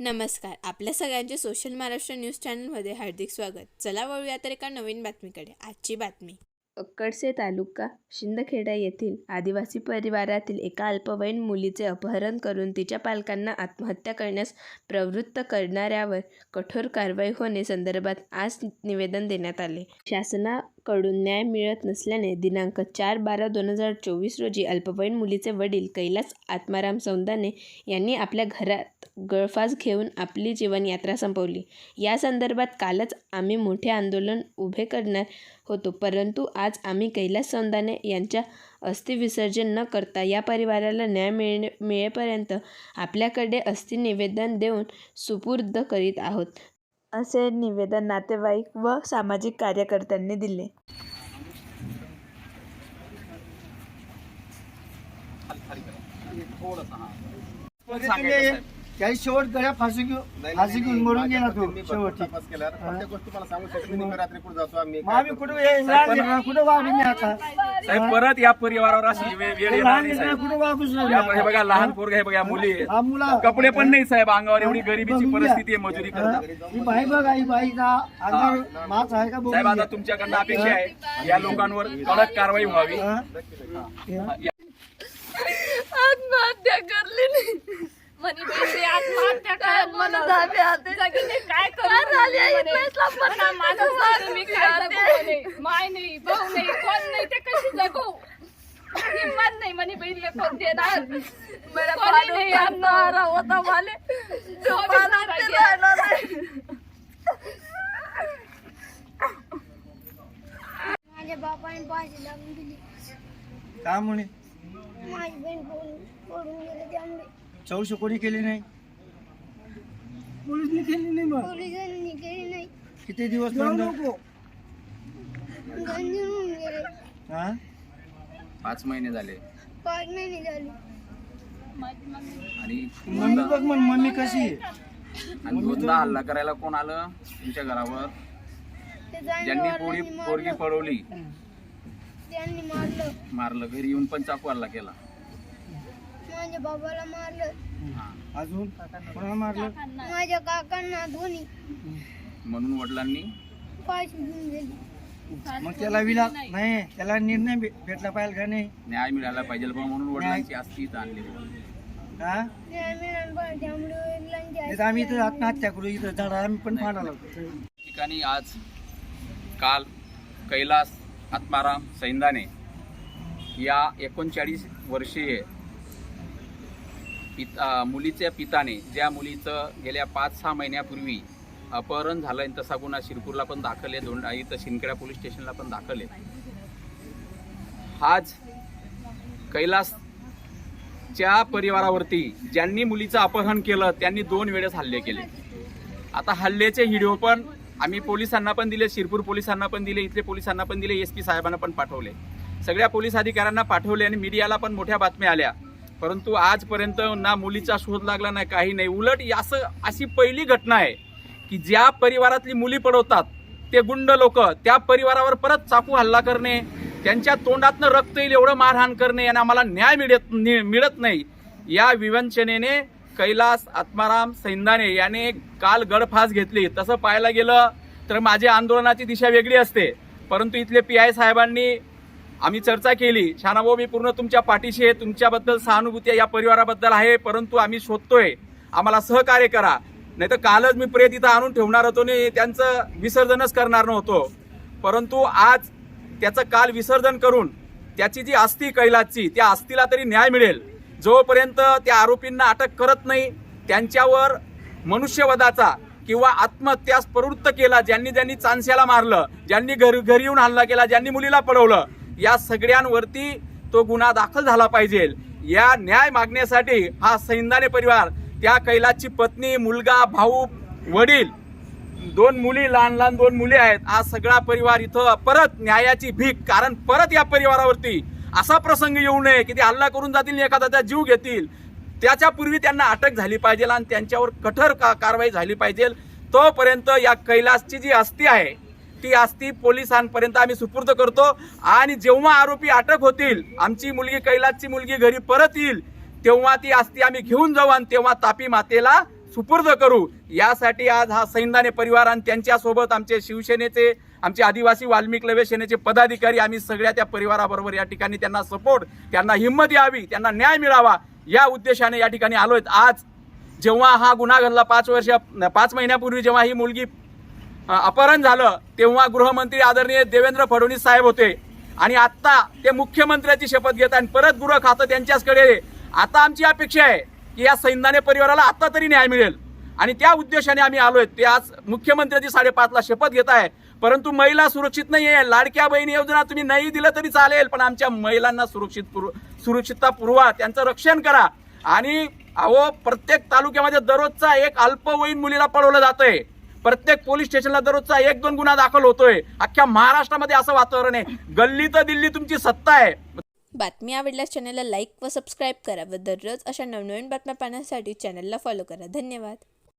नमस्कार. आपल्या सगळ्यांचे सोशल महाराष्ट्र न्यूज चॅनलमध्ये हार्दिक स्वागत. चला वळूया तर एका नवीन बातमीकडे. आजची बातमी. अक्कडसे तालुका शिंदखेडा येथील आदिवासी परिवारातील एका अल्पवयीन मुलीचे अपहरण करून तिच्या पालकांना आत्महत्या करण्यास प्रवृत्त करणाऱ्यावर कठोर कारवाई होणे संदर्भात आज निवेदन देण्यात आले. शासना कडून न्याय मिळत नसल्याने दिनांक चार बारा दोन हजार चोवीस रोजी अल्पवयीन मुलीचे वडील कैलास आत्माराम सौंदाने यांनी आपल्या घरात गळफास घेऊन आपली जीवनयात्रा संपवली. या संदर्भात कालच आम्ही मोठे आंदोलन उभे करणार होतो परंतु आज आम्ही कैलास सौंदाने यांच्या अस्थिविसर्जन न करता या परिवाराला न्याय मिळणे मिळेपर्यंत आपल्याकडे अस्थि निवेदन देऊन सुपूर्द करीत आहोत. असे निवेदन नातेवाईक व सामाजिक कार्यकर्त्यांनी दिले. काही शेवट गळ्या फाशी घेऊन फाशी घेऊन मरून गेला तो शेवटी. तपास केल्यावर प्रत्येक गोष्ट मला सांगू शकत नाही. मी रात्री कुठे जातो आम्ही मी आता? साहेब परत या परिवारावर अशी वेळ वेळ हे येणार लहान नाही लेकरं साहेब. कुठं वागूच या- हे बघा लहान पोरग हे बघा मुली आहेत. हा मुला कपडे पण नाही साहेब अंगावर एवढी गरिबीची. परिस्थिती आहे मजुरी करतात ही बाई बघा ही बाई का अंगावर मास आहे का बघून साहेब आता. तुमच्याकडनं अपेक्षा आहे या लोकांवर कडक कारवाई व्हावी. हा? आत्महत्या करली नाही. म्हणे आत्महत्या करत मला धाबे आते. काय माय नाही भाऊ नाही कोण नाही ते कशी जगू? हिंमत नाही म्हणे बहिणीला कोण देणार? कोणी नाही आणणार. होता माले. जो पाण्यात ते राहणार नाही. माझ्या बापाने भाजी लागून दिली. का म्हणे? माझी बहीण पळून पळून गेले त्यामुळे. चौशी कोणी केली नाही? पोलीसनी केली नाही मग. पोलिसांनी केली नाही. किती दिवस होऊन गेले. हा? पाच महिने झाले. पाच महिने झाले. आणि मम्मी बघ म्हण मम्मी कशी आहे? आणि दोनदा हल्ला करायला कोण आलं? तुमच्या घरावर. ते ज्यांनी वडिलांनी पोरगी मारलं. पळवली. त्यांनी मारलं. मारलं घरी येऊन पण चाकू हल्ला केला. माझ्या बाबाला मारलं. अजून कोणाला मारलं? माझ्या काकांना दोन्ही. म्हणून वडिलांनी? फाशी घेऊन गेली मग त्याला विला नाही त्याला निर्णय भे- भेटला पाहिजे का नाही? न्याय मिळाला पाहिजे बा म्हणून वडिलांची इथं आणली. हा? न्याय मिळाला पाहिजे त्यामुळे वडिलांची नाही तर आम्ही इथं आत्महत्या करू इथं झाडा आम्ही पण लावतो ठिकाणी आज काल कैलास आत्माराम सैंदाने या एकोणचाळीस वर्षीय पिता मुलीच्या पिताने ज्या मुलीचं गेल्या पाच सहा महिन्यापूर्वी अपहरण झालं आहे तसा गुन्हा शिरपूरला पण दाखल आहे दोन इथं शिंदखेडा पोलीस स्टेशनला पण दाखल आहे. आज कैलासच्या परिवारावरती ज्यांनी मुलीचं अपहरण केलं त्यांनी दोन वेळेस हल्ले केले. आता हल्ल्याचे व्हिडिओ पण आम्ही पोलिसांना पण दिले शिरपूर पोलिसांना पण दिले इथले पोलिसांना पण दिले एस पी साहेबांना पण पाठवले. सगळ्या पोलीस अधिकाऱ्यांना पाठवले आणि मीडियाला पण मोठ्या बातम्या आल्या. परंतु आजपर्यंत ना मुलीचा शोध लागला नाही काही नाही. उलट असं अशी पहिली घटना आहे की ज्या परिवारातली मुली पडवतात ते गुंड लोक त्या परिवारावर परत चाकू हल्ला करणे त्यांच्या तोंडातनं रक्त येईल एवढं मारहाण करणे आणि आम्हाला न्याय मिळत नि- मिळत नाही. या विवंचनेने कैलास आत्माराम सैंदाने याने काल गडफास घेतली. तसं पाहायला गेलं तर माझ्या आंदोलनाची दिशा वेगळी असते. परंतु इथले पी आय साहेबांनी आम्ही चर्चा केली. शानाभाऊ मी पूर्ण तुमच्या पाठीशी आहे. तुमच्याबद्दल सहानुभूती या परिवाराबद्दल आहे परंतु आम्ही शोधतोय. आम्हाला सहकार्य करा. नाही तर कालच मी प्रेत इथं आणून ठेवणार होतो आणि त्यांचं विसर्जनच करणार नव्हतो. परंतु आज त्याचं काल विसर्जन करून त्याची जी अस्थी कैलासची त्या अस्थीला तरी न्याय मिळेल. जोपर्यंत त्या आरोपींना अटक करत नाही त्यांच्यावर मनुष्यवधाचा किंवा आत्महत्यास प्रवृत्त केला ज्यांनी ज्यांनी चांस्याला मारलं ज्यांनी घरी घरी येऊन हल्ला केला ज्यांनी मुलीला पळवलं या सगळ्यांवरती तो गुन्हा दाखल झाला पाहिजे. या न्याय मागण्यासाठी हा सैंदाने परिवार त्या कैलासची पत्नी मुलगा भाऊ वडील दोन मुली लहान लहान दोन मुली आहेत. आज सगळा परिवार इथं परत न्यायाची भीक कारण परत या परिवारावरती असा प्रसंग येऊ नये की ते हल्ला करून जातील एखादा एखाद्याचा जीव घेतील. त्याच्यापूर्वी त्यांना अटक झाली पाहिजे आणि त्यांच्यावर कठोर का कारवाई झाली पाहिजे. तोपर्यंत या कैलासची जी अस्थी आहे ती आस्ती पोलिसांपर्यंत आम्ही सुपूर्द करतो. आणि जेव्हा आरोपी अटक होतील आमची मुलगी कैलासची मुलगी घरी परत येईल तेव्हा ती आस्ती आम्ही घेऊन जाऊ आणि तेव्हा तापी मातेला सुपूर्द करू. यासाठी आज हा सैंदाने परिवार आणि त्यांच्यासोबत आमचे शिवसेनेचे आमचे आदिवासी वाल्मिक लवे सेनेचे पदाधिकारी आम्ही सगळ्या त्या परिवाराबरोबर या ठिकाणी त्यांना सपोर्ट त्यांना हिंमत यावी त्यांना न्याय मिळावा या उद्देशाने या ठिकाणी आलोय. आज जेव्हा हा गुन्हा घडला पाच वर्ष पाच महिन्यापूर्वी जेव्हा ही मुलगी अपहरण झालं तेव्हा गृहमंत्री आदरणीय देवेंद्र फडणवीस साहेब होते. आणि आता ते मुख्यमंत्र्याची शपथ घेत आणि परत गृह खातं त्यांच्याचकडे आता आमची अपेक्षा आहे की या सैन्याने परिवाराला आता तरी न्याय मिळेल. आणि त्या उद्देशाने आम्ही आलोय. ते आज मुख्यमंत्र्याची साडेपाचला शपथ घेत आहे. परंतु महिला सुरक्षित नाही आहे लाडक्या बहिणी योजना तुम्ही नाही दिलं तरी चालेल पण आमच्या महिलांना सुरक्षित पुर- सुरक्षितता पुरवा त्यांचं रक्षण करा. आणि अहो प्रत्येक तालुक्यामध्ये दररोजचा एक अल्पवयीन मुलीला पळवलं जातंय. प्रत्येक पोलीस स्टेशनला दररोजचा एक दोन गुन्हा दाखल होतोय. अख्ख्या महाराष्ट्रामध्ये असं वातावरण आहे. गल्ली तर दिल्ली तुमची सत्ता आहे. बातमी आवडल्यास चॅनलला लाईक व सबस्क्राईब करा व दररोज अशा नवनवीन बातम्या पाहण्यासाठी चॅनलला फॉलो करा. धन्यवाद.